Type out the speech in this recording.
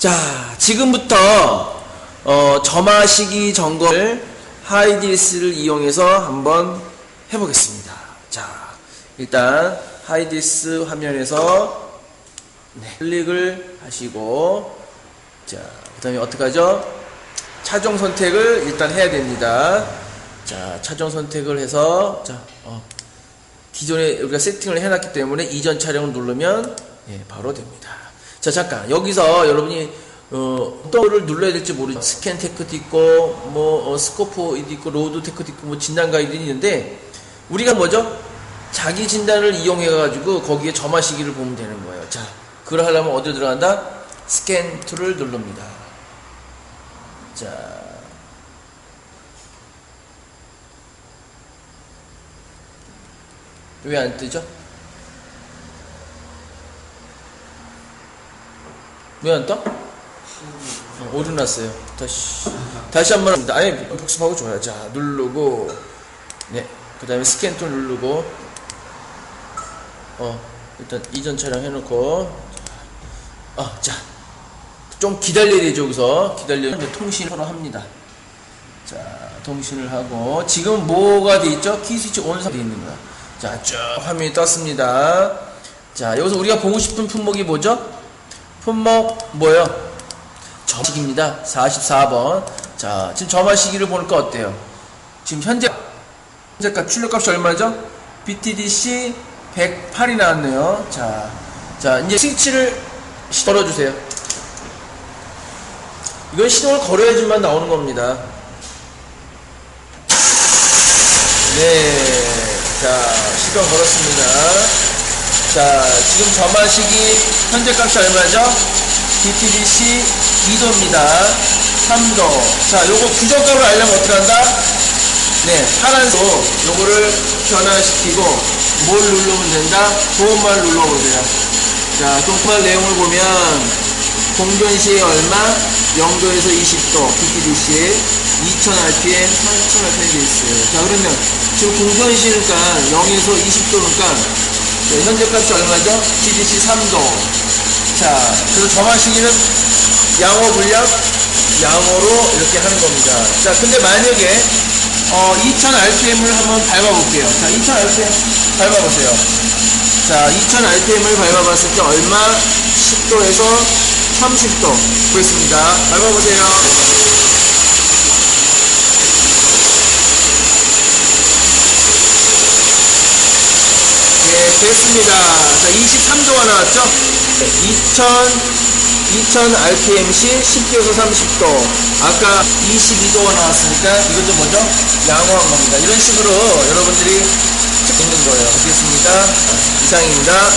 자, 지금부터 어, 점화시기 점검을 하이디스를 이용해서 한번 해보겠습니다. 자, 일단 하이디스 화면에서 네, 클릭을 하시고 자, 그 다음에 어떻게 하죠? 차종 선택을 일단 해야 됩니다. 자, 차종 선택을 해서 자, 어, 기존에 우리가 세팅을 해놨기 때문에 이전 촬영을 누르면 예, 바로 됩니다. 자 잠깐 여기서 여러분이 어, 거를 눌러야 될지 모르죠. 스캔 테크도 있고 뭐 어, 스코프도 있고 로드 테크도 있고 뭐 진단 가이드도 있는데 우리가 뭐죠? 자기 진단을 이용해 가지고 거기에 점화 시기를 보면 되는 거예요. 자 그걸 하려면 어디로 들어간다? 스캔 툴을 누릅니다. 자 왜 안 뜨죠? 왜 안 떠? 어, 오류 났어요. 다시 다시 한 번 합니다. 아니 복습하고 좋아요. 자 누르고 네. 그다음에 스캔 툴 누르고 어 일단 이전 촬영 해놓고 어자좀 기다려야 되죠 여기서 기다려 이제 통신으로 합니다. 자 통신을 하고 지금 뭐가 돼 있죠? 키 스위치 온상 돼 있는 거야. 자쭉 화면이 떴습니다. 자 여기서 우리가 보고 싶은 품목이 뭐죠? 품목 뭐예요? 점식입니다. 44번. 자, 지금 점화 시기를 보니까 어때요? 지금 현재 현재가 출력값이 얼마죠? BTDC 108이 나왔네요. 자, 자 이제 스위치를 걸어주세요. 이건 신호를 걸어야지만 나오는 겁니다. 네, 자 시간 걸었습니다. 자, 지금 점화 시기 현재 값이 얼마죠? BTDC 2도입니다. 3도. 자, 요거 규정값을 알려면 어떻게 한다? 네, 파란색 요거를 변화시키고 뭘 누르면 된다? 도움만 눌러보세요. 자, 동판 내용을 보면 공변시에 얼마? 0도에서 20도 BTDC 2000rpm, 3000rpm 돼 있어요. 자, 그러면 지금 공변시니까 0에서 20도니까 네, 현재 값이 얼마죠? GDC 3도. 자, 그래서 점화 시기는 양호 분력, 양호로 이렇게 하는 겁니다. 자, 근데 만약에 어, 2000rpm을 한번 밟아볼게요. 자, 2000rpm 밟아보세요. 자, 2000rpm을 밟아봤을 때 얼마? 10도에서 30도 보겠습니다. 밟아보세요. 예, 됐습니다. 자, 23도가 나왔죠? 2000, 2000 RPMC 10도에서 30도. 아까 22도가 나왔으니까 이것도 뭐죠? 양호한 겁니다. 이런 식으로 여러분들이 찍는 거예요. 알겠습니다. 이상입니다.